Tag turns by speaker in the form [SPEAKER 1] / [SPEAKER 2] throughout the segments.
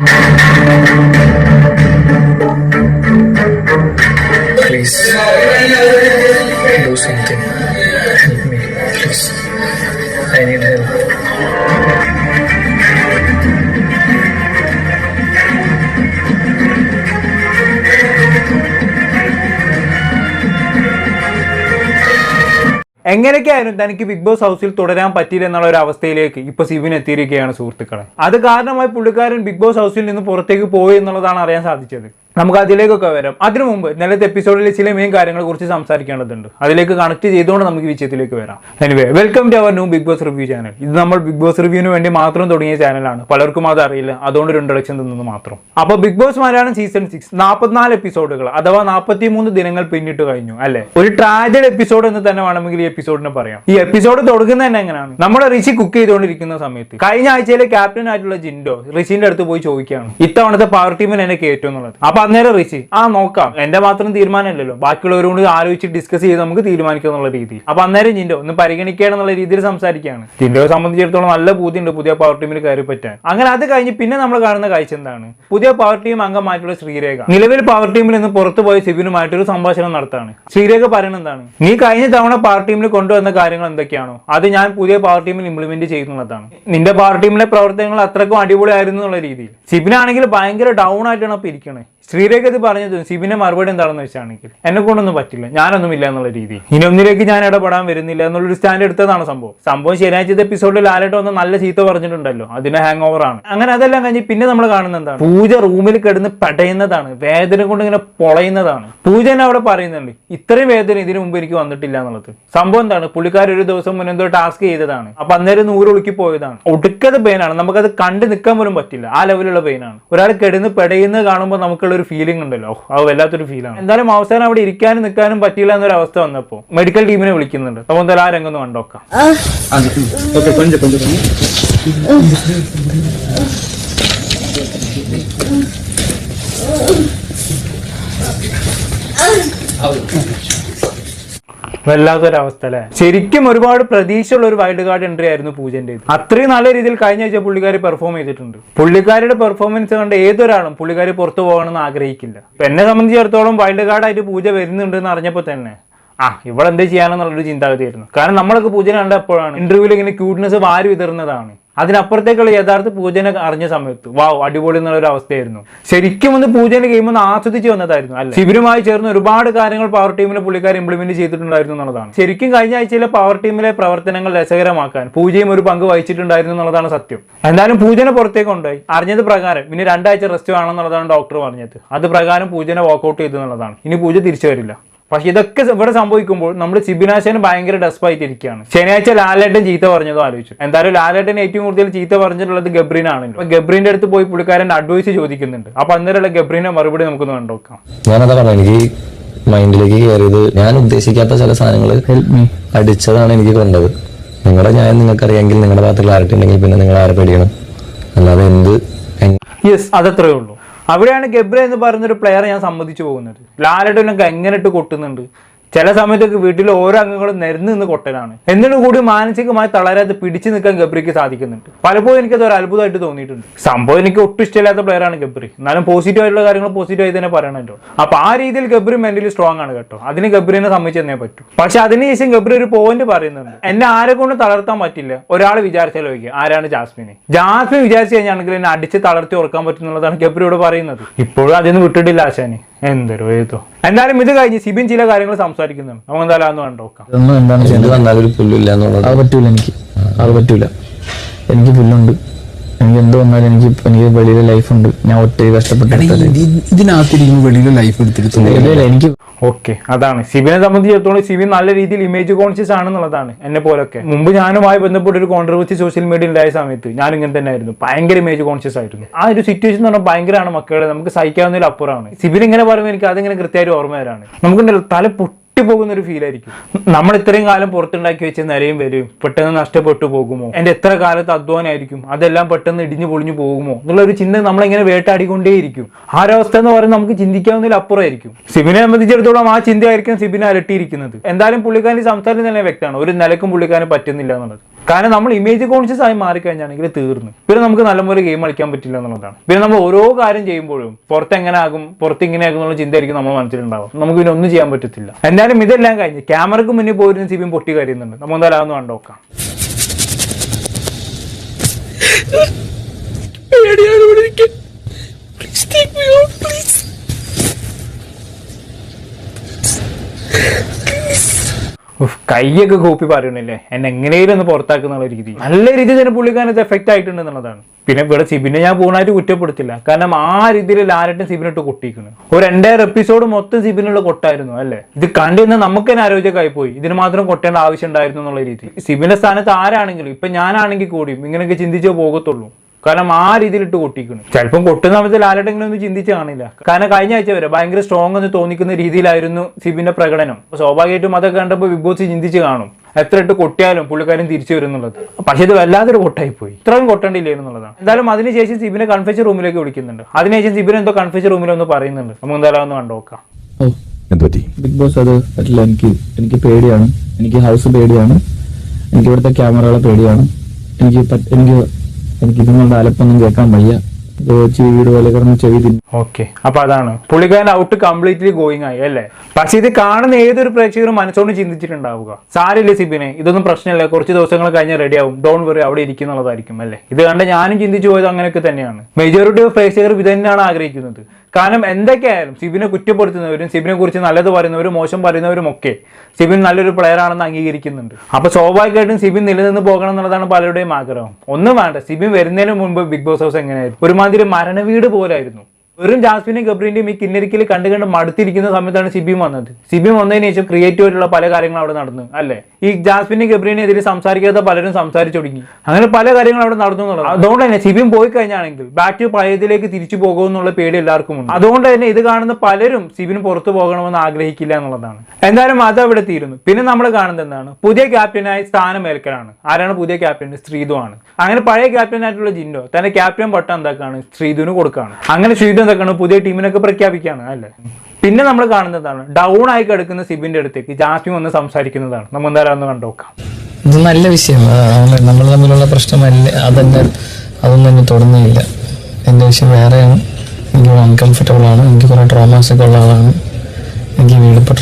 [SPEAKER 1] Please do something. Help me, please. I need help.
[SPEAKER 2] എങ്ങനെയൊക്കെയായാലും തനിക്ക് big boss ഹൗസിൽ തുടരാൻ പറ്റില്ല എന്നുള്ള ഒരു അവസ്ഥയിലേക്ക് ഇപ്പൊ സിബിൻ എത്തിയിരിക്കുകയാണ് സുഹൃത്തുക്കളെ. അത് കാരണമായി പുള്ളിക്കാരൻ ബിഗ് ബോസ് ഹൗസിൽ നിന്ന് പുറത്തേക്ക് പോയി എന്നുള്ളതാണ് അറിയാൻ സാധിച്ചത്. നമുക്ക് അതിലേക്കൊക്കെ വരാം. അതിനു മുമ്പ് ഇന്നലത്തെ എപ്പിസോഡിൽ ചില മെയിൻ കാര്യങ്ങളെ കുറിച്ച് സംസാരിക്കേണ്ടതുണ്ട് അതിലേക്ക് കണക്ട് ചെയ്തുകൊണ്ട് നമുക്ക് ഈ വിഷയത്തിലേക്ക് വരാം. Anyway welcome to our new Bigg Boss review channel ഇത് നമ്മൾ ബിഗ് ബോസ് റിവ്യൂവിന് വേണ്ടി മാത്രം തുടങ്ങിയ ചാനലാണ് പലർക്കും അത് അറിയില്ല. അതുകൊണ്ട് ഒരു ഇൻട്രഡക്ഷൻ തന്നത് മാത്രം. അപ്പൊ Bigg Boss Malayalam season six നാൽപ്പത്തിനാല് എപ്പിസോഡുകൾ അഥവാ നാൽപ്പത്തി മൂന്ന് ദിനങ്ങൾ പിന്നിട്ട് കഴിഞ്ഞു അല്ലെ? ഒരു ട്രാജഡ് എപ്പിസോഡ് എന്ന് തന്നെ വേണമെങ്കിൽ ഈ എപ്പിസോഡിനെ പറയാം. ഈ എപ്പിസോഡ് തുടങ്ങുന്നത് തന്നെ എങ്ങനെയാണ്? നമ്മുടെ ഋഷി കുക്ക് ചെയ്തുകൊണ്ടിരിക്കുന്ന സമയത്ത് കഴിഞ്ഞ ആഴ്ചയിലെ ക്യാപ്റ്റൻ ആയിട്ടുള്ള ജിൻഡോ ഋഷിന്റെ അടുത്ത് പോയി ചോദിക്കുകയാണ്. ഇത്തവണത്തെ പവർ ടീമിൽ എന്നെ കയറ്റും എന്നുള്ളത് അപ്പൊ അന്നേരം റീച്ച് ആ നോക്കാം. എന്റെ മാത്രം തീരുമാനമല്ലല്ലോ. ബാക്കിയുള്ളവരോട് ആലോചിച്ച് ഡിസ്കസ് ചെയ്ത് നമുക്ക് തീരുമാനിക്കാം എന്നുള്ള രീതിയിൽ. അപ്പൊ അന്നേരം ജിൻഡോ ഒന്ന് പരിഗണിക്കണം എന്നുള്ള രീതിയിൽ സംസാരിക്കുകയാണ്. ജിൻഡോയെ സംബന്ധിച്ചിടത്തോളം നല്ല ബൂതിയുണ്ട് പുതിയ പവർ ടീമിൽ കയറി പറ്റാൻ. അങ്ങനെ അത് കഴിഞ്ഞ് പിന്നെ നമ്മൾ കാണുന്ന കാഴ്ച എന്താണ്? പുതിയ പവർ ടീം അംഗമായിട്ടുള്ള ശ്രീരേഖ. നിലവിൽ പവർ ടീമിൽ നിന്ന് പുറത്തു പോയ സിബിനുമായിട്ടൊരു സംഭാഷണം നടത്താണ്. ശ്രീരേഖ പറയുന്നത് എന്താണ്? നീ കഴിഞ്ഞ തവണ പവർ ടീമിൽ കൊണ്ടുവന്ന കാര്യങ്ങൾ എന്തൊക്കെയാണോ? അത് ഞാൻ പുതിയ പവർ ടീമിൽ ഇംപ്ലിമെന്റ് ചെയ്യുന്നതാണ് നിന്റെ പവർ ടീമിലെ പ്രവർത്തനങ്ങൾ അത്രക്കും അടിപൊളിയായിരുന്നു എന്നുള്ള രീതിയിൽ. സിബിനാണെങ്കിൽ ഭയങ്കര ഡൗൺ ആയിട്ടാണ് അപ്പൊ ഇരിക്കണേ. ശ്രീരേഖ ഇത് പറഞ്ഞത് സിബിന്റെ മറുപടി എന്താണെന്ന് വെച്ചാണെങ്കിൽ എന്നെ കൊണ്ടൊന്നും പറ്റില്ല ഞാനൊന്നും ഇല്ല എന്നുള്ള രീതി ഇനി ഒന്നിലേക്ക് ഞാൻ ഇടപെടാൻ വരുന്നില്ല എന്നുള്ളൊരു സ്റ്റാൻഡ് എടുത്തതാണ് സംഭവം. സംഭവം ശനിയാഴ്ചത്തെ എപ്പിസോഡിൽ ലാലേട്ട് വന്ന് നല്ല ചീത്ത പറഞ്ഞിട്ടുണ്ടല്ലോ അതിന്റെ ഹാങ് ഓവർ ആണ്. അങ്ങനെ അതെല്ലാം കഴിഞ്ഞ് പിന്നെ നമ്മൾ കാണുന്ന എന്താണ്? പൂജ റൂമിൽ കിടന്ന് പടയുന്നതാണ് വേദന കൊണ്ട് ഇങ്ങനെ പൊളയുന്നതാണ്. പൂജ തന്നെ അവിടെ പറയുന്നുണ്ട് ഇത്രയും വേദന ഇതിനു മുമ്പ് എനിക്ക് വന്നിട്ടില്ല എന്നുള്ളത്. സംഭവം എന്താണ്? പുള്ളിക്കാർ ഒരു ദിവസം മുന്നേ എന്തോ ടാസ്ക് ചെയ്തതാണ് അപ്പൊ അന്നേരം നൂറൊളുക്കി പോയതാണ്. ഒടുക്കത് പെയിനാണ് നമുക്കത് കണ്ടു നിൽക്കാൻ പോലും പറ്റില്ല ആ ലെവലുള്ള പെയിനാണ് ഒരാൾ കിടന്ന് പെടയുന്നത് കാണുമ്പോൾ നമുക്കുള്ള ഒരു ഫീലിംഗ് ഉണ്ടല്ലോ. അത് വല്ലാത്തൊരു ഫീലാണ് എന്തായാലും അവസാനം അവിടെ ഇരിക്കാനും നിൽക്കാനും പറ്റിയില്ല എന്നൊരു അവസ്ഥ വന്നപ്പോൾ മെഡിക്കൽ ടീമിനെ വിളിക്കുന്നുണ്ട്. അപ്പൊ എന്തായാലും ആ രംഗം ഒന്ന് കണ്ടോക്കാം.
[SPEAKER 1] Oh,
[SPEAKER 2] വല്ലാത്തൊരവസ്ഥ അല്ലേ? ശരിക്കും ഒരുപാട് പ്രതീക്ഷയുള്ള ഒരു വൈൽഡ് കാർഡ് എൻട്രി ആയിരുന്നു പൂജന്റെ അത്രയും നല്ല രീതിയിൽ കഴിഞ്ഞ ആഴ്ച പുള്ളിക്കാരി പെർഫോം ചെയ്തിട്ടുണ്ട്. പുള്ളിക്കാരുടെ പെർഫോമൻസ് കണ്ട് ഏതൊരാളും പുള്ളിക്കാരി പുറത്തു പോകണമെന്ന് ആഗ്രഹിക്കില്ല. എന്നെ സംബന്ധിച്ചിടത്തോളം വൈൽഡ് കാർഡായിട്ട് പൂജ വരുന്നുണ്ട് എന്ന് അറിഞ്ഞപ്പോൾ തന്നെ ആ ഇവിടെ എന്ത് ചെയ്യാനെന്നുള്ളൊരു ചിന്താഗതിയായിരുന്നു. കാരണം നമ്മളൊക്കെ പൂജ കണ്ടപ്പോഴാണ് ഇന്റർവ്യൂവിൽ ഇങ്ങനെ ക്യൂട്ട്നെസ് വാരി വിതറുന്നതാണ്. അതിനപ്പുറത്തേക്കുള്ള യഥാർത്ഥ പൂജന അറിഞ്ഞ സമയത്ത്. വാവ് അടിപൊളി എന്നുള്ള ഒരു അവസ്ഥയായിരുന്നു. ശരിക്കും ഒന്ന് പൂജന ഗെയിം ഒന്ന് ആസ്വദിച്ച് വന്നതായിരുന്നു അല്ല? ശിബിരുമായി ചേർന്ന് ഒരുപാട് കാര്യങ്ങൾ പവർ ടീമിലെ പുള്ളിക്കാർ ഇംപ്ലിമെന്റ് ചെയ്തിട്ടുണ്ടായിരുന്നു എന്നുള്ളതാണ്. ശരിക്കും കഴിഞ്ഞ ആഴ്ചയിലെ പവർ ടീമിലെ പ്രവർത്തനങ്ങൾ രസകരമാക്കാൻ പൂജയും ഒരു പങ്ക് വഹിച്ചിട്ടുണ്ടായിരുന്നു എന്നുള്ളതാണ് സത്യം. എന്തായാലും പൂജന പുറത്തേക്ക് കൊണ്ടുപോയി അറിഞ്ഞത് പ്രകാരം ഇനി രണ്ടാഴ്ച റെസ്റ്റ് വേണമെന്നുള്ളതാണ് ഡോക്ടർ പറഞ്ഞത്. അത് പ്രകാരം പൂജനെ വാക്കൗട്ട് ചെയ്തു എന്നുള്ളതാണ്. ഇനി പൂജ തിരിച്ചു വരില്ല. പക്ഷെ ഇതൊക്കെ ഇവിടെ സംഭവിക്കുമ്പോൾ നമ്മൾ സിബിനാശന് ഭയങ്കര ഡെസ്പായിട്ട് ഇരിക്കുകയാണ്. ശനിയാഴ്ച ലാലേട്ടൻ ചീത്ത പറഞ്ഞതും ആലോചിച്ചു. എന്തായാലും ലാലേട്ടൻ ഏറ്റവും കൂടുതൽ ചീത്ത പറഞ്ഞിട്ടുള്ളത് ഗബ്രീനാണല്ലോ അപ്പൊ ഗബ്രീന്റെ അടുത്ത് പോയി പുള്ളിക്കാരന്റെ അഡ്വൈസ് ചോദിക്കുന്നുണ്ട്. അപ്പൊ അന്നേരമുള്ള ഗബ്രീനെ മറുപടി നമുക്കൊന്ന് കണ്ടോക്കാം
[SPEAKER 3] ഞാനതാ പറഞ്ഞു എനിക്ക് മൈൻഡിലേക്ക് കയറിയത് ഞാൻ ഉദ്ദേശിക്കാത്ത ചില സാധനങ്ങൾ അടിച്ചതാണ് എനിക്ക് കണ്ടത്. നിങ്ങളുടെ ഞാൻ നിങ്ങൾക്കറിയാമെങ്കിൽ നിങ്ങളുടെ ഭാഗത്ത് ക്ലാരിറ്റി ഉണ്ടെങ്കിൽ പിന്നെ നിങ്ങൾ ആരെ പേടിയണം? അല്ലാതെ എന്ത്
[SPEAKER 2] യെസ് അതത്രേ ഉള്ളൂ. അവിടെയാണ് ഗബ്ര എന്ന് പറയുന്ന ഒരു പ്ലെയറെ ഞാൻ സമ്മതിച്ചു പോകുന്നത്. ലാലട്ടനൊക്കെ എങ്ങനെ ഇട്ട് കൊട്ടുന്നുണ്ട്? ചില സമയത്തൊക്കെ വീട്ടിലെ ഓരോ അംഗങ്ങളും നിരന്ന് നിന്ന് കൊട്ടലാണ്. എന്നിട്ട് കൂടി മാനസികമായി തളരാതെ പിടിച്ചു നിൽക്കാൻ ഗബ്രിക്ക് സാധിക്കുന്നുണ്ട്. പലപ്പോഴും എനിക്കത് ഒരു അത്ഭുതമായിട്ട് തോന്നിയിട്ടുണ്ട്. സംഭവം എനിക്ക് ഒട്ടും ഇഷ്ടമില്ലാത്ത പ്ലെയറാണ് ഗബ്രി. എന്നാലും പോസിറ്റീവ് ആയിട്ടുള്ള കാര്യങ്ങൾ പോസിറ്റീവ് ആയി തന്നെ പറയണല്ലോ അപ്പൊ ആ രീതിയിൽ ഗബ്രി മെന്റലി സ്ട്രോങ് ആണ് കേട്ടോ. അതിന് ഗബ്രിനെ സമ്മതിച്ചെന്നേ പറ്റൂ. പക്ഷെ അതിനുശേഷം ഗബ്രി ഒരു പോയിന്റ് പറയുന്നുണ്ട്. എന്നെ ആരെ കൊണ്ട് തളർത്താൻ പറ്റില്ല. ഒരാൾ ചോദിക്കുക. ആരാണ് ജാസ്മിനെ? ജാസ്മിൻ വിചാരിച്ചു കഴിഞ്ഞാണെങ്കിൽ എന്നെ അടിച്ച് തളർത്തി ഉറക്കാൻ പറ്റുന്നുള്ളതാണ് ഗബ്രിയോട് പറയുന്നത്. ഇപ്പോഴും അതിന് വിട്ടിട്ടില്ല ആശാന്. എന്തൊരു ഏതോ എന്തായാലും ഇത് കഴിഞ്ഞ് സിബിൻ ചില കാര്യങ്ങൾ സംസാരിക്കുന്നുണ്ട്. നമുക്ക് എന്തായാലും അന്ന് കണ്ടോക്കാം
[SPEAKER 4] എന്താണ്
[SPEAKER 3] എന്നുള്ളത്.
[SPEAKER 4] അത് പറ്റൂല എനിക്ക്. അത് പറ്റൂല. എനിക്ക് പുല്ലുണ്ട്. എനിക്ക് എന്ത് വന്നാലും എനിക്ക് എനിക്ക് വെളിയിലെ ലൈഫുണ്ട്. ഞാൻ ഒത്തിരി കഷ്ടപ്പെട്ടെടുത്തത്
[SPEAKER 5] ഇതിനകത്തിരിക്കുമ്പോൾ വെളിയിലെ ലൈഫ് എടുത്തിട്ട്
[SPEAKER 4] എനിക്ക്
[SPEAKER 2] ഓക്കെ അതാണ്. സിബിനെ സംബന്ധിച്ചിടത്തോളം ശിവൻ നല്ല രീതിയിൽ ഇമേജ് കോൺഷ്യസ് ആണെന്നുള്ളതാണ് എന്നെ പോലൊക്കെ. മുമ്പ് ഞാനുമായി ബന്ധപ്പെട്ട ഒരു കോൺട്രവേഴ്സി സോഷ്യൽ മീഡിയ ഉണ്ടായ സമയത്ത് ഞാൻ ഇങ്ങനെ തന്നെ ആയിരുന്നു ഭയങ്കര ഇമേജ് കോൺഷ്യസ് ആയിരുന്നു. ആ ഒരു സിറ്റുവേഷൻ എന്ന് പറഞ്ഞാൽ ഭയങ്കരമാണ് മക്കളെ. നമുക്ക് സഹിക്കാവുന്നതിൽ അപ്പുറമാണ്. സിബിൻ ഇങ്ങനെ പറയുമ്പോൾ എനിക്ക് അതിങ്ങനെ കൃത്യമായിട്ട് ഓർമ്മ വരാണ്. നമുക്കുണ്ടല്ലോ തല പൊട്ടി പോകുന്ന ഒരു ഫീൽ ആയിരിക്കും. നമ്മൾ ഇത്രയും കാലം പുറത്തുണ്ടാക്കി വെച്ച നിലയും വരും. പെട്ടെന്ന് നഷ്ടപ്പെട്ടു പോകുമോ? എന്റെ എത്ര കാലത്ത് അധ്വാനമായിരിക്കും അതെല്ലാം പെട്ടെന്ന് ഇടിഞ്ഞു പൊളിഞ്ഞു പോകുമോ? എന്നുള്ള ഒരു ചിന്ത നമ്മളിങ്ങനെ വേട്ടാടിക്കൊണ്ടേയിരിക്കും. ആ ഒരു അവസ്ഥ എന്ന് പറയുന്നത് നമുക്ക് ചിന്തിക്കാവുന്നതിൽ അപ്പുറമായിരിക്കും. സിബിനെ സംബന്ധിച്ചിടത്തോളം ആ ചിന്തയായിരിക്കും സിബിനെ അലട്ടിയിരിക്കുന്നത്. എന്തായാലും പുള്ളിക്കാരൻ സംസാരം തന്നെ വ്യക്തമാണ്. ഒരു നിലക്കും പുള്ളിക്കാരൻ പറ്റുന്നില്ല എന്നുള്ളത്. കാരണം നമ്മൾ ഇമേജ് കോൺഷ്യസ് ആയി മാറിക്കഴിഞ്ഞാണെങ്കിൽ തീർന്നു. പിന്നെ നമുക്ക് നല്ലപോലെ ഗെയിം കളിക്കാൻ പറ്റില്ല എന്നുള്ളതാണ്. പിന്നെ നമ്മൾ ഓരോ കാര്യം ചെയ്യുമ്പോഴും പുറത്ത് എങ്ങനെ ആകും പുറത്ത് ഇങ്ങനെ ആകും എന്നുള്ള ചിന്തയായിരിക്കും നമ്മുടെ മനസ്സിലുണ്ടാവും നമുക്ക് പിന്നെ ഒന്നും ചെയ്യാൻ പറ്റത്തില്ല. എന്തായാലും ഇതെല്ലാം കഴിഞ്ഞ് ക്യാമറക്ക് മുന്നിൽ പോയിരുന്ന സിബിയും പൊട്ടി കരയുന്നുണ്ട്. നമുക്ക് എന്തായാലും അതൊന്ന് കണ്ടോക്കാം ഉഫ്, കൈയൊക്കെ കോപ്പി പറയണില്ലേ എന്നെ എങ്ങനെയും ഒന്ന് പുറത്താക്കുന്ന രീതി. നല്ല രീതിയിൽ തന്നെ പുള്ളിക്കാരൻ എഫക്റ്റ് ആയിട്ടുണ്ട് എന്നുള്ളതാണ്. പിന്നെ ഇവിടെ സിബിനെ ഞാൻ പൂർണമായിട്ട് കുറ്റപ്പെടുത്തില്ല. കാരണം ആ രീതിയിൽ ലാരട്ടും സിബിനിട്ട് കൊട്ടിക്കുന്നു ഒരു രണ്ടേറെ എപ്പിസോഡ് മൊത്തം സിബിനുള്ള കൊട്ടായിരുന്നു അല്ലേ? ഇത് കണ്ടിരുന്ന നമുക്ക് തന്നെ ആരോഗ്യമായി പോയി. ഇതിന് മാത്രം കൊട്ടേണ്ട ആവശ്യം ഉണ്ടായിരുന്നു എന്നുള്ള രീതി. സിബിന്റെ സ്ഥാനത്ത് ആരാണെങ്കിലും ഇപ്പൊ ഞാനാണെങ്കിൽ കൂടിയും ഇങ്ങനെയൊക്കെ ചിന്തിച്ചേ പോകത്തുള്ളൂ. കാരണം ആ രീതിയിൽ ഇട്ട് കൊട്ടിക്കുന്നു. ചിലപ്പം കൊട്ടുന്ന സമയത്ത് ലാലട്ടെങ്കിലും ഒന്നും ചിന്തിച്ച് കാണില്ല. കാരണം കഴിഞ്ഞ ആഴ്ച വരെ ഭയങ്കര സ്ട്രോങ് എന്ന് തോന്നിക്കുന്ന രീതിയിലായിരുന്നു സിബിന്റെ പ്രകടനം. അപ്പൊ സ്വാഭാവികമായിട്ടും അതൊക്കെ കണ്ടപ്പോൾ ബിഗ് ബോസ് ചിന്തിച്ച് കാണും എത്ര ഇട്ട് കൊട്ടിയാലും പുള്ളിക്കാരൻ തിരിച്ചു വരും എന്നുള്ളത് പക്ഷെ ഇത് വല്ലാതൊരു കൊട്ടായി പോയി. ഇത്രയും കൊട്ടേണ്ടില്ലേ എന്നുള്ളതാണ്. എന്തായാലും അതിനുശേഷം സിബിനെ കൺഫ്യൂഷൻ റൂമിലേക്ക് വിളിക്കുന്നുണ്ട്. അതിനുശേഷം സിബിനെ എന്തോ കൺഫ്യൂഷൻ റൂമിലൊന്ന് പറയുന്നുണ്ട്. നമുക്ക് എന്തായാലും ഒന്ന്
[SPEAKER 5] കണ്ടുനോക്കാം
[SPEAKER 4] ബിഗ് ബോസ് അത് പറ്റില്ല. എനിക്ക് എനിക്ക് പേടിയാണ്. എനിക്ക് ഹൗസ് പേടിയാണ്. എനിക്ക് ഇവിടുത്തെ ക്യാമറകളെ പേടിയാണ്. എനിക്ക് എനിക്ക് എനിക്ക് ഇതുകൊണ്ട് അലപ്പൊന്നും കേൾക്കാൻ വയ്യ.
[SPEAKER 2] ഓക്കെ അപ്പൊ അതാണ്. പുള്ളിക്കാരൻ ഔട്ട് കംപ്ലീറ്റ്ലി ഗോയിങ് ആയി അല്ലേ? പക്ഷെ ഇത് കാണുന്ന ഏതൊരു പ്രേക്ഷകരും മനസ്സോട് ചിന്തിച്ചിട്ടുണ്ടാവുക. സാരില്ല സിബിനെ ഇതൊന്നും പ്രശ്നമില്ല. കുറച്ച് ദിവസങ്ങൾ കഴിഞ്ഞാൽ റെഡി ആവും. ഡോൺ വെറി അവിടെ ഇരിക്കുന്നുള്ളതായിരിക്കും അല്ലേ? ഇത് കണ്ട് ഞാനും ചിന്തിച്ചു പോയത് അങ്ങനെയൊക്കെ തന്നെയാണ്. മെജോറിറ്റി ഓഫ് പ്രേക്ഷകർ ഇത് തന്നെയാണ് ആഗ്രഹിക്കുന്നത്. കാരണം എന്തൊക്കെയായാലും സിബിനെ കുറ്റപ്പെടുത്തുന്നവരും സിബിനെ കുറിച്ച് നല്ലത് പറയുന്നവരും മോശം പറയുന്നവരും ഒക്കെ സിബിൻ നല്ലൊരു പ്ലെയർ ആണെന്ന് അംഗീകരിക്കുന്നുണ്ട്. അപ്പൊ സ്വാഭാവികമായിട്ടും സിബിൻ നിലനിന്ന് പോകണം എന്നുള്ളതാണ് പലരുടെയും ആഗ്രഹം. ഒന്നും വേണ്ട സിബിൻ വരുന്നതിന് മുമ്പ് ബിഗ് ബോസ് ഹൗസ് എങ്ങനെയായിരുന്നു? ഒരുമാതിരി മരണവീട് പോലായിരുന്നു. വെറും ജാസ്മിനും ഗബ്രീന്റെയും ഈ കിന്നരിക്കൽ കണ്ട് കണ്ട് മടുത്തിരിക്കുന്ന സമയത്താണ് സിബിയും വന്നത്. സിബിയും വന്നതിന് ശേഷം ക്രിയേറ്റീവ് ആയിട്ടുള്ള പല കാര്യങ്ങളും അവിടെ നടന്നു അല്ലേ? ഈ ജാസ്മിനും ഗബ്രീനെതിരെ സംസാരിക്കാത്ത പലരും സംസാരിച്ചു തുടങ്ങി. അങ്ങനെ പല കാര്യങ്ങളും അവിടെ നടന്നു എന്നുള്ളത്. അതുകൊണ്ട് തന്നെ സിബിയും പോയി കഴിഞ്ഞാണെങ്കിൽ ബാക്ക് ടു പഴയതിലേക്ക് തിരിച്ചു പോകുമെന്നുള്ള പേടി എല്ലാവർക്കും ഉണ്ട്. അതുകൊണ്ട് തന്നെ ഇത് കാണുന്ന പലരും സിബിന് പുറത്തു പോകണമെന്ന് ആഗ്രഹിക്കില്ല എന്നുള്ളതാണ്. എന്തായാലും അത് അവിടെ തീരുന്നു. പിന്നെ നമ്മൾ കാണുന്നത് എന്താണ്? പുതിയ ക്യാപ്റ്റനായി സ്ഥാനം സ്ഥാനമേൽക്കലാണ്. ആരാണ് പുതിയ ക്യാപ്റ്റൻ ശ്രീധു ആണ്. അങ്ങനെ പഴയ ക്യാപ്റ്റൻ ആയിട്ടുള്ള ജിൻഡോ തന്റെ ക്യാപ്റ്റൻ പട്ടം എന്താക്കാണ്? ശ്രീധുവിന് കൊടുക്കുകയാണ് അങ്ങനെ ശ്രീധു എന്താക്കാണ് പുതിയ ടീമിനൊക്കെ പ്രഖ്യാപിക്കുകയാണ് അല്ലേ? പിന്നെ നമ്മൾ കാണുന്നതാണ് ഡൗൺ ആയി കിടക്കുന്ന സിബിന്റെ അടുത്തേക്ക് ജാസ്മിൻ വന്ന് സംസാരിക്കുന്നതാണ്. നമ്മൾ എന്തായാലും ഒന്ന് കണ്ടുനോക്കാം
[SPEAKER 6] ഇത് നല്ല വിഷയം. നമ്മൾ തമ്മിലുള്ള പ്രശ്നമല്ല അതെന്നെ അതൊന്നും എന്നെ തുടങ്ങിയില്ല എന്റെ വിഷയം വേറെയാണ്. എനിക്ക് അൺകംഫർട്ടബിൾ ആണ്. എനിക്ക് കുറേ ട്രോമാസ് ഒക്കെ ഉള്ള ആളാണ്. എനിക്ക് വീടിപ്പോൾ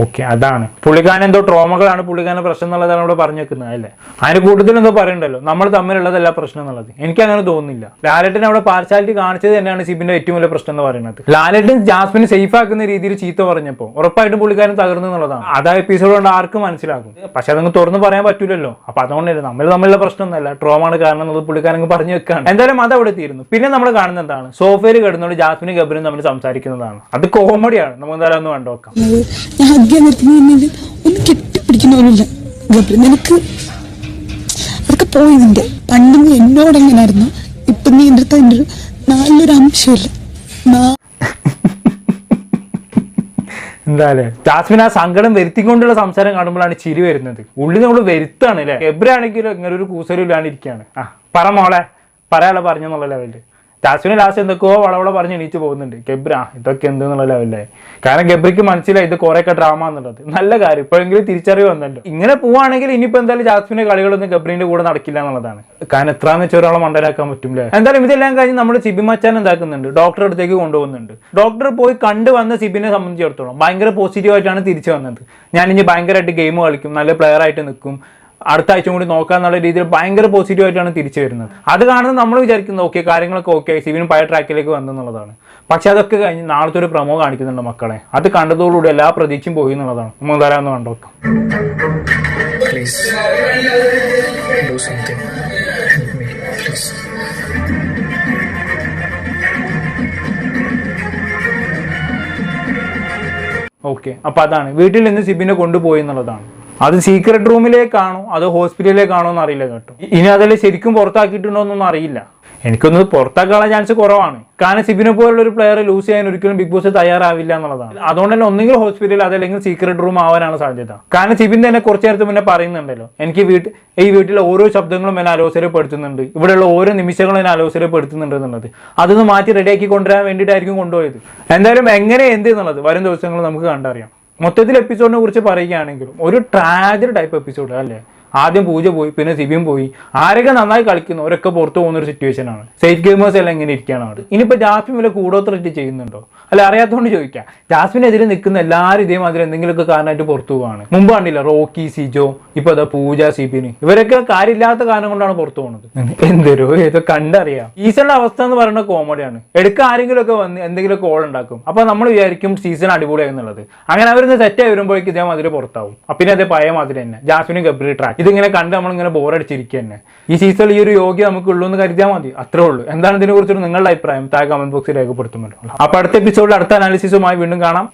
[SPEAKER 2] ഓക്കെ അതാണ്. പുള്ളിക്കാരൻ എന്തോ ട്രോമകളാണ് പുള്ളിക്കാരൻ പ്രശ്നം എന്നുള്ളതാണ് ഇവിടെ പറഞ്ഞു വെക്കുന്നത് അല്ലേ? അതിന് കൂടുതൽ എന്തോ പറയണ്ടല്ലോ. നമ്മൾ തമ്മിലുള്ളതല്ല പ്രശ്നം എന്നുള്ളത്. എനിക്ക് അങ്ങനെ തോന്നുന്നില്ല. ലാലട്ടൻ അവിടെ പാർശാലിറ്റി കാണിച്ചത് തന്നെയാണ് സിബിന്റെ ഏറ്റവും വലിയ പ്രശ്നം എന്ന് പറയുന്നത്. ലാലറ്റിൻ ജാസ്മിന് സേഫ് ആക്കുന്ന രീതിയിൽ ചീത്ത പറഞ്ഞപ്പോൾ ഉറപ്പായിട്ടും പുള്ളിക്കാരൻ തകർന്നു എന്നുള്ളതാണ്. അത് ആ എപ്പിസോഡ് കൊണ്ട് ആർക്കും മനസ്സിലാക്കും പക്ഷെ അതങ്ങ് തുറന്ന് പറയാൻ പറ്റൂലല്ലോ. അപ്പൊ അതുകൊണ്ടല്ലേ നമ്മൾ തമ്മിലുള്ള പ്രശ്നമൊന്നുമല്ല ട്രോമാണ് കാരണം എന്നുള്ളത് പുള്ളിക്കാരൻ പറഞ്ഞു വെക്കാണ്. എന്തായാലും അത് അവിടെ തീരുന്നു. പിന്നെ നമ്മൾ കാണുന്ന എന്താണ്? സോഫയിൽ കിടന്നുകൊണ്ട് ജാസ്മിനും ഗബരും തമ്മിൽ സംസാരിക്കുന്നതാണ്. അത് കോമഡിയാണ് നമുക്ക് എന്തായാലും ഒന്ന് കണ്ടുനോക്കാം
[SPEAKER 7] ഞാൻ ആദ്യം നിർത്തുന്നത് ഒന്ന് കെട്ടിപ്പിടിക്കുന്നവരില്ല ഗബ്രി നിനക്ക് അതൊക്കെ പോയി നിന്റെ പണ്ട് നീ എന്നോട് എങ്ങനെയായിരുന്നു ഇപ്പൊ നീ എന്റെ അടുത്ത് എന്റെ ഒരു നല്ലൊരു അംശമില്ല.
[SPEAKER 2] എന്തായാലും ജാസ്മിൻ ആ സങ്കടം വരുത്തിക്കൊണ്ടുള്ള സംസാരം കാണുമ്പോഴാണ് ചിരി വരുന്നത്. ഉള്ളിൽ നമ്മൾ വരുത്താണ് അല്ലേ? എബ്രാണെങ്കിലും ഇങ്ങനെ ഒരു കൂസലും ആ പറ മോളെ പറയാനുള്ള പറഞ്ഞെന്നുള്ള ലെവലിൽ ജാസ്മിന് ലാസ്റ്റ് എന്തൊക്കെയോ വളവള പറഞ്ഞ് എണീച്ചു പോകുന്നുണ്ട്. ഗബ്ര ഇതൊക്കെ എന്തെന്നുള്ള ലെവലിലായി കാരണം ഗബ്രിക്ക് മനസ്സിലായി ഇത് കുറെയൊക്കെ ഡ്രാമ എന്നുള്ളത്. നല്ല കാര്യം. ഇപ്പോഴെങ്കിലും തിരിച്ചറിവ് വന്നല്ലോ ഇങ്ങനെ പോവാണെങ്കിൽ ഇനിയിപ്പോ എന്തായാലും ജാസ്മിന്റെ കളികളൊന്നും ഗബ്രിന്റെ കൂടെ നടക്കില്ല എന്നുള്ളതാണ്. കാരണം എത്രാന്ന് വെച്ചാൽ ഒരാളെ മണ്ടനാക്കാൻ പറ്റില്ല എന്തായാലും ഇതെല്ലാം കഴിഞ്ഞ് നമ്മൾ സിബി മച്ചാൻ എന്താക്കുന്നുണ്ട്? ഡോക്ടറെ അടുത്തേക്ക് കൊണ്ടുപോകുന്നുണ്ട്. ഡോക്ടർ പോയി കണ്ടു വന്ന സിബിനെ സംബന്ധിച്ചിടത്തോളം ഭയങ്കര പോസിറ്റീവ് ആയിട്ടാണ് തിരിച്ചു വന്നത്. ഞാൻ ഇനി ഭയങ്കരമായിട്ട് ഗെയിം കളിക്കും. നല്ല പ്ലെയർ ആയിട്ട് നിൽക്കും. അടുത്ത ആഴ്ച കൂടി നോക്കാന്നുള്ള രീതിയിൽ ഭയങ്കര പോസിറ്റീവ് ആയിട്ടാണ് തിരിച്ചു വരുന്നത്. അത് കാണുന്നത് നമ്മൾ വിചാരിക്കുന്നത് ഓക്കെ കാര്യങ്ങളൊക്കെ ഓക്കെ സിവിനും പഴയ ട്രാക്കിലേക്ക് വന്നെന്നുള്ളതാണ് പക്ഷെ അതൊക്കെ കഴിഞ്ഞ് നാളത്തെ ഒരു പ്രമോ കാണിക്കുന്നുണ്ട് മക്കളെ. അത് കണ്ടതോടുകൂടി എല്ലാ പ്രതീക്ഷയും പോയി എന്നുള്ളതാണ്. നമ്മൾ തരാമെന്ന് കണ്ടോക്കാം.
[SPEAKER 1] Please please.
[SPEAKER 2] ഓക്കെ അപ്പൊ അതാണ്. വീട്ടിൽ നിന്ന് സിബിനെ കൊണ്ടുപോയി എന്നുള്ളതാണ്. അത് സീക്രട്ട് റൂമിലേക്കാണോ അത് ഹോസ്പിറ്റലിലേക്കാണോ എന്ന് അറിയില്ല കേട്ടോ. ഇനി അതിൽ ശരിക്കും പുറത്താക്കിയിട്ടുണ്ടോ എന്നൊന്നും അറിയില്ല. എനിക്കൊന്ന് പുറത്താക്കാനുള്ള ചാൻസ് കുറവാണ്. കാരണം സിബിനെ പോലുള്ള ഒരു പ്ലെയർ ലൂസ് ചെയ്യാൻ ഒരിക്കലും ബിഗ് ബോസ് തയ്യാറാവില്ല എന്നുള്ളതാണ്. അതുകൊണ്ട് തന്നെ ഒന്നെങ്കിൽ ഹോസ്പിറ്റലിൽ അതല്ലെങ്കിൽ സീക്രട്ട് റൂം ആവാനാണ് സാധ്യത. കാരണം സിബിൻ തന്നെ കുറച്ച് നേരത്തെ മുന്നേ പറയുന്നുണ്ടല്ലോ. എനിക്ക് വീട്ടിൽ ഈ വീട്ടിലെ ഓരോ ശബ്ദങ്ങളും എന്നെ അലോസരപ്പെടുത്തുന്നുണ്ട്. ഇവിടെയുള്ള ഓരോ നിമിഷങ്ങളും എന്നെ അലോസരപ്പെടുത്തുന്നുണ്ട് എന്നുള്ളത്. അതൊന്ന് മാറ്റി റെഡിയാക്കി കൊണ്ടുവരാൻ വേണ്ടിയിട്ടായിരിക്കും കൊണ്ടുപോയത്. എന്തായാലും എങ്ങനെ എന്ത് എന്നുള്ളത് വരും ദിവസങ്ങൾ നമുക്ക് കണ്ടറിയാം. മൊത്തത്തിൽ എപ്പിസോഡിനെ കുറിച്ച് പറയുകയാണെങ്കിലും ഒരു ട്രാജഡി ടൈപ്പ് എപ്പിസോഡ് അല്ലേ? ആദ്യം പൂജ പോയി പിന്നെ സിബിയും പോയി. ആരൊക്കെ നന്നായി കളിക്കുന്നു അവരൊക്കെ പുറത്തു പോകുന്ന ഒരു സിറ്റുവേഷൻ ആണ്. സേഫ് ഗെയിമേഴ്സ് എല്ലാം ഇങ്ങനെ ഇരിക്കുകയാണ് അവിടെ. ഇനിയിപ്പോൾ ജാസ്മിൻ വല്ല കൂടോത്രറ്റ് ചെയ്യുന്നുണ്ടോ? അല്ല അറിയാത്തതുകൊണ്ട് ചോദിക്കാം. ജാസ്മിനെതിരെ നിൽക്കുന്ന എല്ലാവരും ഇതേമാതിരി എന്തെങ്കിലുമൊക്കെ കാരണമായിട്ട് പുറത്തു പോവാണ്. മുമ്പ് കണ്ടില്ല റോക്കി സിജോ ഇപ്പൊ അതാ പൂജ സിബിന്. ഇവരൊക്കെ കാര്യമില്ലാത്ത കാരണം കൊണ്ടാണ് പുറത്തു പോകുന്നത് എന്തരോ ഇതൊക്കെ കണ്ടറിയാം. സീസണിന്റെ അവസ്ഥ എന്ന് പറയുന്ന കോമഡിയാണ് എടുക്ക ആരെങ്കിലും ഒക്കെ വന്ന് എന്തെങ്കിലും കോൾ ഉണ്ടാക്കും. അപ്പൊ നമ്മൾ വിചാരിക്കും സീസൺ അടിപൊളിയായെന്നുള്ളത് അങ്ങനെ അവരിന്ന് സെറ്റായി വരുമ്പോഴേക്കും ഇതേമാതിരി പുറത്താവും. പിന്നെ അതേ പഴയ മാതിരി തന്നെ. ജാസ്മിനും ഗബ്രി ട്രാക്ക് ഇതിങ്ങനെ കണ്ട് നമ്മളിങ്ങനെ ബോറടിച്ചിരിക്കുക തന്നെ ഈ സീസണിൽ ഈ ഒരു യോഗ്യ നമുക്ക് ഉള്ളൂ എന്ന് കരുതിയാൽ മതി. അത്രേ ഉള്ളൂ. എന്താണ് ഇതിനെ കുറിച്ചൊരു നിങ്ങളുടെ അഭിപ്രായം? താഴെ കമന്റ് ബോക്സിൽ രേഖപ്പെടുത്തുമല്ലോ അപ്പൊ അടുത്ത എപ്പിസോഡിൽ അടുത്ത അനാലിസിസുമായി വീണ്ടും കാണാം.